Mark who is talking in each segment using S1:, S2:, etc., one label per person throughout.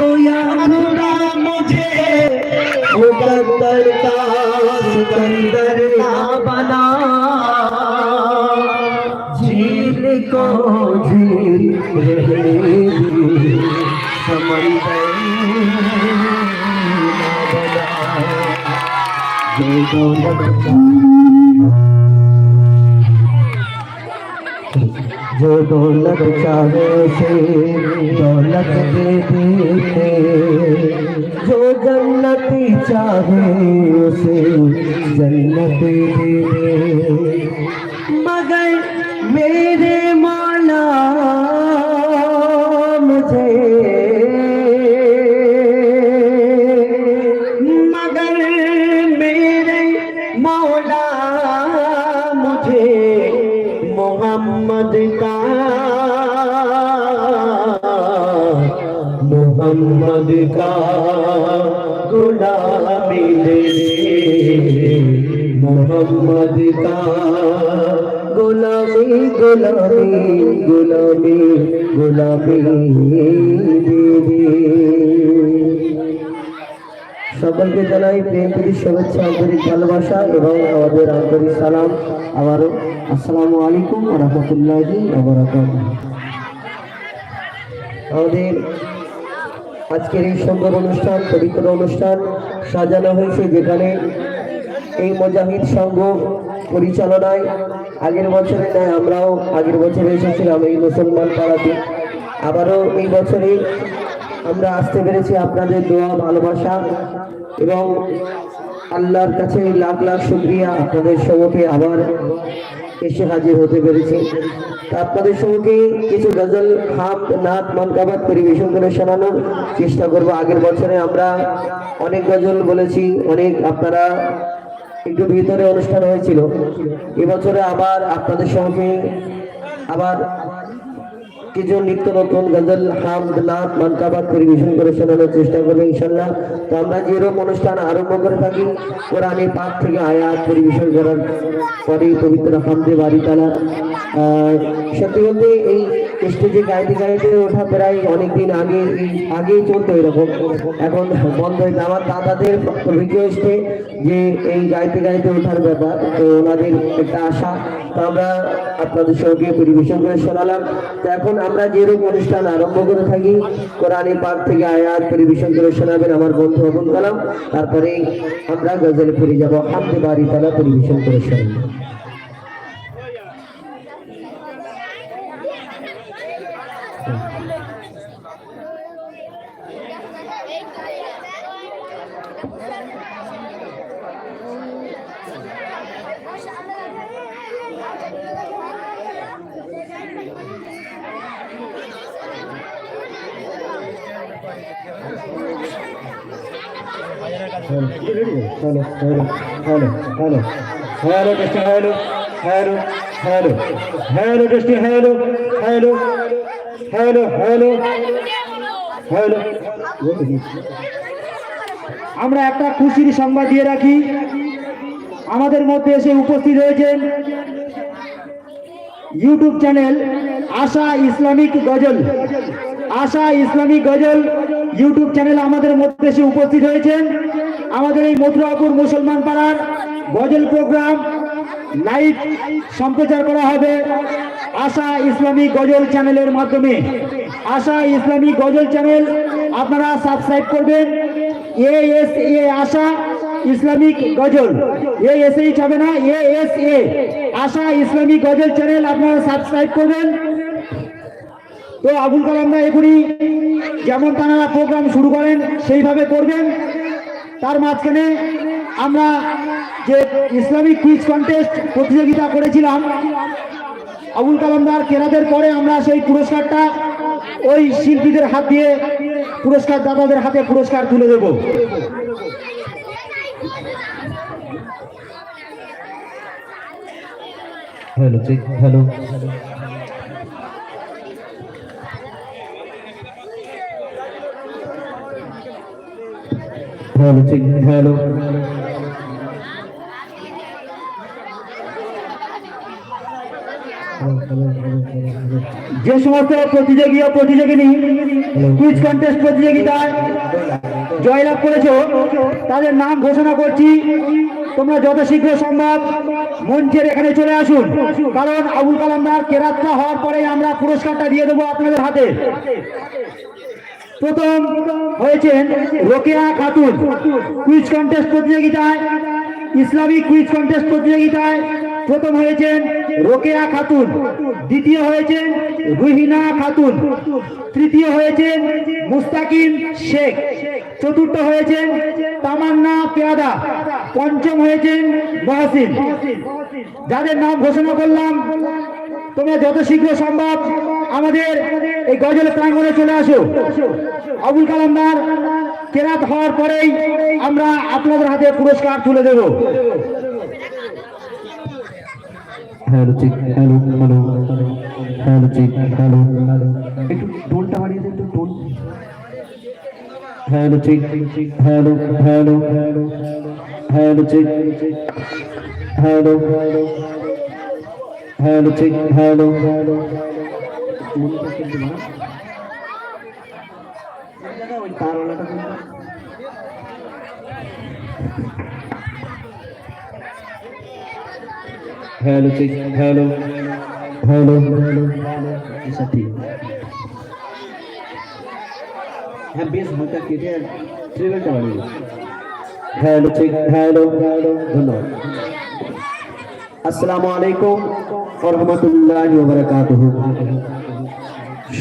S1: तो या खुदा मुझे मुकद्दर का सिकंदर ना बना झील को झील रहने दी समंदर ना बना जो दौलत जो दौलत चाहे से दौलत दे उसे जन्नत दे दे। मगर मेरे मौला मुझे। मगर मेरे मौला मुझे मोहम्मद का। मोहम्मद का। गुलामी दे दे मोहम्मद का गुलामी गुलामी गुलामी गुलामी दे दे সকলকে জানাই প্রেম প্রীতি শুভেচ্ছা আন্তরিক ভালোবাসা এবং আমাদের আন্তরিক সালাম আবারও আসসালামু আলাইকুম রহমতুল্লাহি আমাদের আজকের এই সুন্দর অনুষ্ঠান, পবিত্র অনুষ্ঠান সাজানো হয়েছে যেখানে এই মুজাহিদ সংঘ পরিচালনায় আগের বছরে নয় আমরাও আগের বছরে এসেছিলাম এই মুসলমান পাড়াতে। আবারও এই বছরে আমরা আসতে পেরেছি আপনাদের দোয়া, ভালোবাসা এবং আল্লাহর কাছে লাখ লাখ শুক্রিয়া আপনাদের সম্মুখে আবার এসে হাজির হতে পেরেছি। আপনাদের সঙ্গে কিছু গজল, হাত নাত মনকাবাদ পরিবেশন করে শোনানোর চেষ্টা করব। আগের বছরে আমরা অনেক গজল বলেছি, অনেক আপনারা একটু ভিতরে অনুষ্ঠান হয়েছিল। এবছরে আবার আপনাদের সঙ্গে আবার কিছু নিত্য নতুন গজল হামদ নাথ মানকাবাদ পরিবেশন করে শোনানোর চেষ্টা করব ইনশাল্লাহ। তো আমরা যেরকম অনুষ্ঠান আরম্ভ করে থাকি, কোরআনে পাক থেকে আয়াত পরিবেশন করার পরে পবিত্র হামদে বাড়ি তালা সত্যি বলতে এই স্টেজে গাইতে গাইতে ওঠা প্রায় অনেকদিন আগে, আগেই চলতো এরকম। এখন বন্ধ হয়েছে আমার দাদাদের রিকোয়েস্টে যে এই গাইতে গাইতে ওঠার ব্যাপার, তো ওনাদের একটা আশা। তো আমরা আপনাদের সঙ্গে পরিবেশন করে শোনালাম। তো এখন আমরা যেরকম অনুষ্ঠান আরম্ভ করে থাকি, কোরআনে পাক থেকে আয়াত পরিবেশন করে শোনাবেন আমার বন্ধু অবন কালাম। তারপরে আমরা গজলে ফিরে যাব। হামদে বাড়ি তালা পরিবেশন করে শোনাবো। Hello, hello, hello, hello, hello, Dusty, hello, hello, hello, hello, Dusty, hello, hello, hello, hello, hello.
S2: আমরা একটা খুশির সংবাদ দিয়ে রাখি আমাদের মধ্যে এসে উপস্থিত হয়েছেন YouTube channel Asha Islamic Ghazal Asha Islamic Ghazal YouTube channel আমাদের মধ্যে এসে উপস্থিত হয়েছেন আমাদের এই মথুরাপুর মুসলমান পাড়ার গজল প্রোগ্রাম লাইভ সম্প্রচার করা হবে আশা ইসলামিক গজল চ্যানেলের মাধ্যমে। আশা ইসলামিক গজল চ্যানেল আপনারা সাবস্ক্রাইব করবেন। A S A, Asha Islamic Ghazal. A S H হবে না, A S A. Asha Islamic Ghazal channel আপনারা সাবস্ক্রাইব করবেন। তো আবুল কালামরা এখনই যেমন তারা প্রোগ্রাম শুরু করেন, সেইভাবে করবেন। তার মাঝখানে আমরা যে ইসলামিক কুইজ কন্টেস্ট প্রতিযোগিতা করেছিলাম আবুল কালামদার কেরাদের পরে আমরা সেই পুরস্কারটা ওই শিল্পীদের হাত দিয়ে পুরস্কার দাতাদের হাতে পুরস্কার তুলে দেব।
S1: Hello check, check, hello. Hello.
S2: যে সমস্ত প্রতিযোগী ও প্রতিযোগিনী কুইজ কন্টেস্ট প্রতিযোগিতায় জয়লাভ করেছ তাদের নাম ঘোষণা করছি তোমরা যত শীঘ্র সম্ভব মঞ্চের এখানে চলে আসুন কারণ আবুল কালামদার কেরাতটা হওয়ার পরেই আমরা পুরস্কারটা দিয়ে দেবো আপনাদের হাতে প্রথম হয়েছেন রোকেয়া খাতুন কুইজ কন্টেস্ট প্রতিযোগিতায় ইসলামিক কুইজ কন্টেস্ট প্রতিযোগিতায় প্রথম হয়েছেন রোকেয়া খাতুন, দ্বিতীয় হয়েছেন রুহিনা খাতুন, তৃতীয় হয়েছেন মুস্তাকিম শেখ, চতুর্থ হয়েছেন তামান্না পেয়াদা, পঞ্চম হয়েছেন মহসিন। যাদের নাম ঘোষণা করলাম, তোমরা যত শীঘ্র সম্ভব আমাদের এই গজল প্রাঙ্গণে চলে আসো আবুল কালামদার কেরাত হওয়ার পরেই আমরা আপনাদের হাতে পুরস্কার তুলে দেব
S3: hello check hello hello hello check hello একটু টোনটা বাড়িয়ে দেন একটু tone hello check hello hello hello check hello hello check hello hello ওই তারওয়ালাটা hello check hello hello hello আচ্ছা ঠিক হ্যাঁ বেশ হালকা কেটে আর ট্রেভেলটা বাড়িয়ে দিন। হ্যালো চেক হ্যালো হ্যালো ধন্যবাদ আসসালামু আলাইকুম রহমতুল্লাহ বারাকাতুহু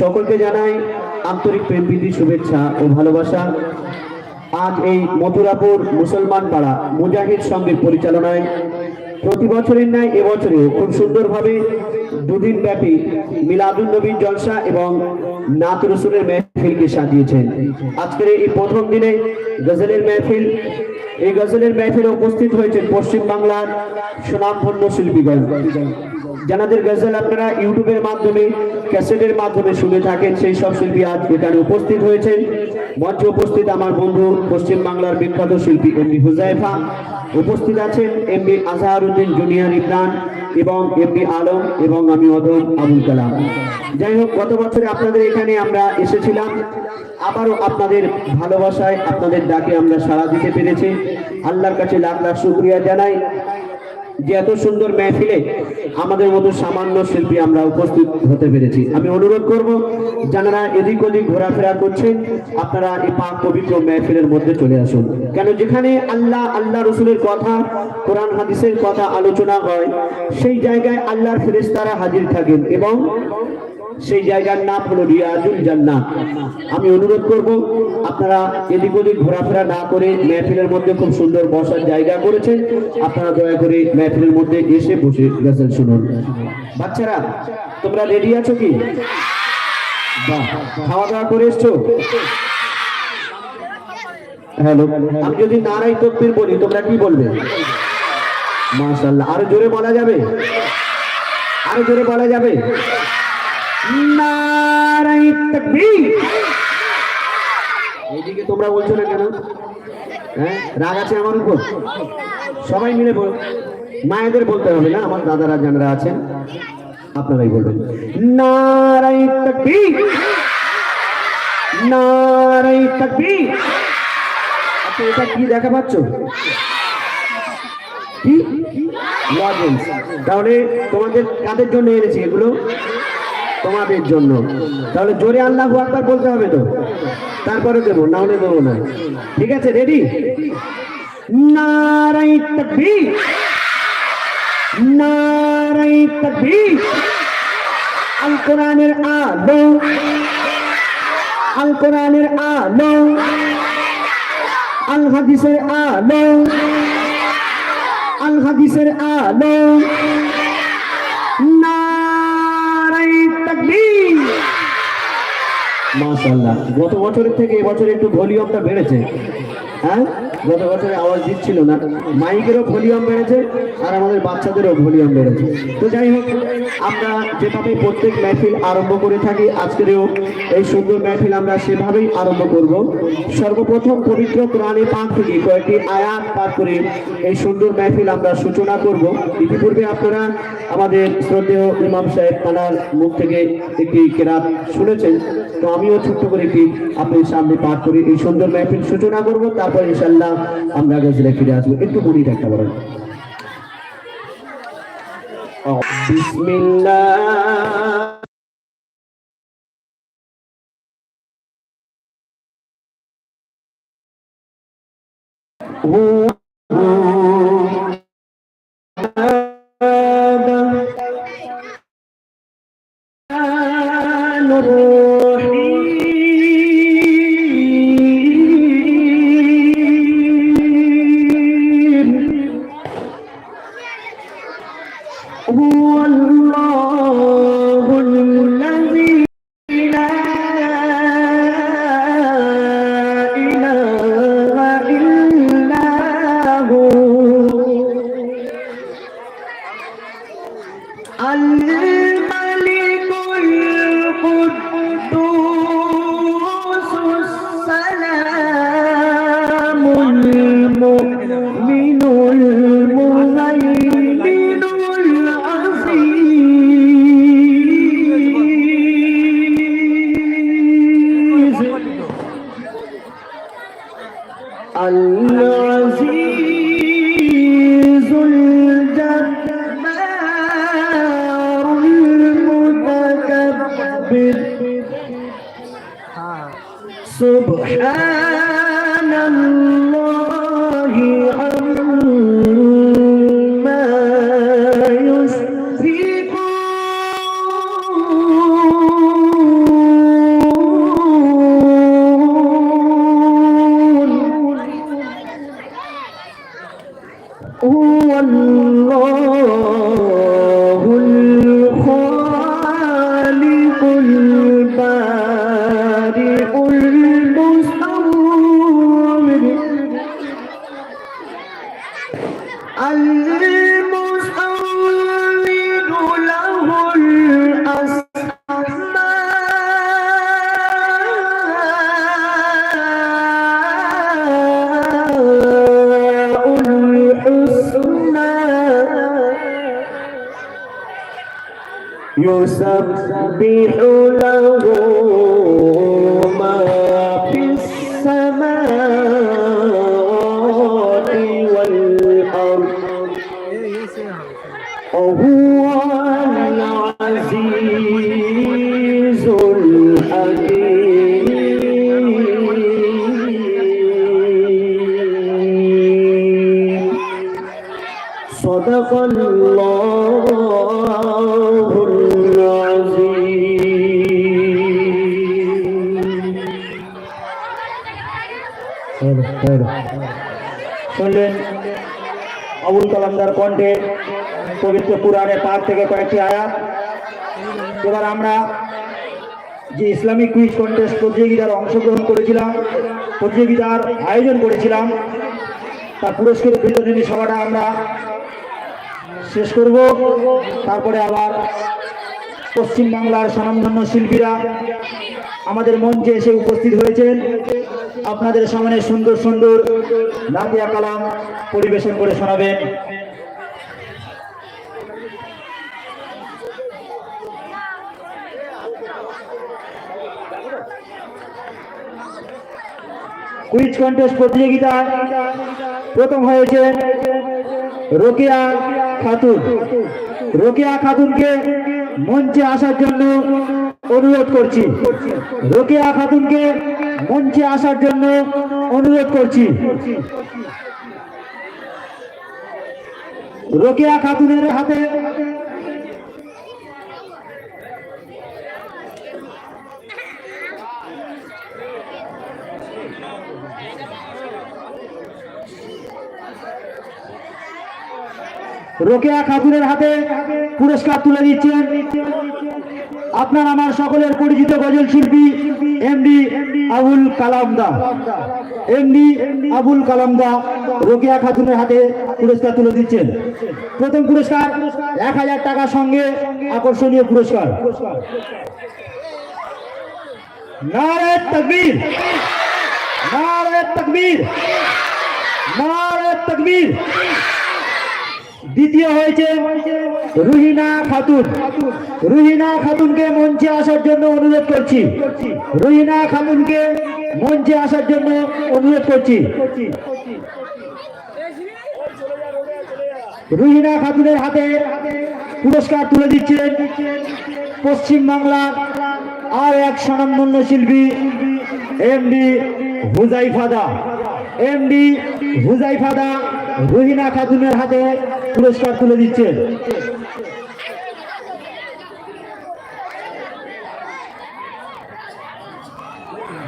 S3: সকলকে জানাই আন্তরিক প্রেম, প্রীতি, শুভেচ্ছা ও ভালোবাসা। আজ এই মথুরাপুর মুসলমান পাড়া মুজাহিদ সঙ্গের পরিচালনায় প্রতি বছরের ন্যায় এবছরে খুব সুন্দরভাবে দুদিন ব্যাপী মিলাদুল নবীর জলসা এবং নাত রসুলের মেহফিলকে সাজিয়েছেন। আজকের এই প্রথম দিনে গজলের মেহফিল, এই গজলের মেহফিলে উপস্থিত হয়েছেন পশ্চিমবাংলার সুনামধন্য শিল্পীগণ। যাদের গজল আপনারা ইউটিউবের মাধ্যমে, ক্যাসেটের মাধ্যমে শুনে থাকেন। সেই সব শিল্পী আজ এখানে উপস্থিত হয়েছেন। মঞ্চে উপস্থিত আমার বন্ধু পশ্চিম বাংলার বিখ্যাত শিল্পী এমবি হুজাইফা। উপস্থিত আছেন এমবি আজহারউদ্দিন জুনিয়র ইমরান এবং এমবি আলম এবং আমি অদম আবুল কালাম। যাই হোক, গত বছরে আপনাদের এখানে আমরা এসেছিলাম। আবারও আপনাদের ভালোবাসায়, আপনাদের ডাকে আমরা সাড়া দিতে পেরেছি। আল্লাহর কাছে লাখ লাখ শুক্রিয়া জানাই। যে এত সুন্দর মেহফিলে আমাদের মতো সামান্য শিল্পী আমরা উপস্থিত হতে পেরেছি। আমি অনুরোধ করব, যারা এদিক ওদিক ঘোরাফেরা করছে, আপনারা এই পাক পবিত্র মেহফিলের মধ্যে চলে আসুন। কেন যেখানে আল্লাহ আল্লাহ রসুলের কথা, কোরআন হাদিসের কথা আলোচনা হয়, সেই জায়গায় আল্লাহর ফেরেস্তারা হাজির থাকেন এবং সেই জায়গার নাম হলো রিয়াজুল জান্নাত আমি অনুরোধ করব, আপনারা এদিক ওদিক ঘোরাফেরা না করে মেহফিলের মধ্যে খুব সুন্দর বসার জায়গা করেছেন আপনারা দয়া করে মেহফিলের মধ্যে এসে বসে গজল শুনুন। বাচ্চারা, তোমরা রেডি আছো কি? খাওয়া দাওয়া করে এসছো? হ্যালো, আমি যদি নারাই তকবির বলি, তোমরা কি বলবে? মাশাআল্লাহ, আরও জোরে বলা যাবে? আরও জোরে বলা যাবে? নারাই তাকবীর। এইদিকে তোমরা বলছো না কেন? হ্যাঁ রাগ আছে আমার উপর? সবাই মিলে বল মায়েদের বলতে হবে না আমার দাদারা যারা আছেন আপনারাই বলবেন। নারাই তাকবীর। নারাই তাকবীর। আচ্ছা এটা কি দেখা পাচ্ছ? কি? লজেন্স তাহলে তোমাদের কাদের জন্য এনেছি এগুলো? তোমাদের জন্য। তাহলে জোরে আল্লাহ আকবার বলতে হবে তো? তারপরে দেবো, না হলে দেবো না। ঠিক আছে রেডি নারাই নারাই আল আলো আল। হাদিসের আলো। আল। হাদিসের আলো নারাই তাকবীর মাশাআল্লাহ। গত বছরের থেকে এবছর একটু ভলিউমটা বেড়েছে। হ্যাঁ? গত বছরে আওয়াজ দিচ্ছিল না। মাইকেরও ভলিউম বেড়েছে আর আমাদের বাচ্চাদেরও ভলিউম বেড়েছে। তো যাই হোক, আমরা যেভাবে প্রত্যেক মেহফিল আরম্ভ করে থাকি, আজকেরও এই সুন্দর মেহফিল আমরা সেভাবেই আরম্ভ করব। সর্বপ্রথম পবিত্র কোরআনে পাক থেকে কয়েকটি আয়াত পাঠ করে এই সুন্দর মেহফিল আমরা সূচনা করব। ইতিপূর্বে আপনারা আমাদের শ্রদ্ধেয় ইমাম সাহেব তানার মুখ থেকে একটি কেরাত শুনেছেন। তো আমিও ছোট্ট করে একটি আপনার সামনে পাঠ করে এই সুন্দর মেহফিল সূচনা করব। তারপর ইনশাল্লাহ আমরা গজলে ফিরে আসব। একটু বলি একটা বলেন। هو يسبح له ما في السماوات والأرض وهو কালামদার কণ্ঠে পবিত্র পুরাণের পাঠ থেকে কয়েকটি আয়াত। এবার আমরা যে ইসলামিক কুইজ কন্টেস্ট প্রতিযোগিতার অংশগ্রহণ করেছিলাম, প্রতিযোগিতার আয়োজন করেছিলাম, তার পুরস্কৃত বিতরণী সভাটা আমরা শেষ করব। তারপরে আবার পশ্চিমবাংলার স্বনামধন্য শিল্পীরা আমাদের মঞ্চে এসে উপস্থিত হয়েছেন। আপনাদের সামনে সুন্দর সুন্দর নাদিয়া কালাম পরিবেশন করে শোনাবেন। কুইজ কন্টেস্ট প্রতিযোগিতায় প্রথম হয়েছে রোকেয়া খাতুন। রোকেয়া খাতুনকে মঞ্চে আসার জন্য অনুরোধ করছি। রোকেয়া খাতুনকে মঞ্চে আসার জন্য অনুরোধ করছি। রোকেয়া খাতুনের হাতে রোকেয়া খাতুনের হাতে পুরস্কার তুলে দিচ্ছেন
S2: আপনার আমার সকলের পরিচিত গজল শিল্পী এমডি আবুল কালাম দা। এমডি আবুল কালাম দা রোকেয়া খাতুনের হাতে পুরস্কার তুলে দিচ্ছেন। প্রথম পুরস্কার এক হাজার টাকার সঙ্গে আকর্ষণীয় পুরস্কার। নারে তকবীর। নারে তকবীর। নারে তকবীর। দ্বিতীয় হয়েছে রুহিনা খাতুন। রুহিনা খাতুনকে মঞ্চে আসার জন্য অনুরোধ করছি। রুহিনা খাতুনকে মঞ্চে আসার জন্য অনুরোধ করছি। রুহিনা খাতুনের হাতে পুরস্কার তুলে দিচ্ছেন পশ্চিম বাংলার আর এক স্বনামধন্য শিল্পী এমডি হুজাইফাদা। এমডি হুজাইফাদা রুহিনা খাতুনের হাতে পুরস্কার তুলে দিচ্ছেন।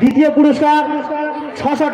S2: দ্বিতীয় পুরস্কার ছশো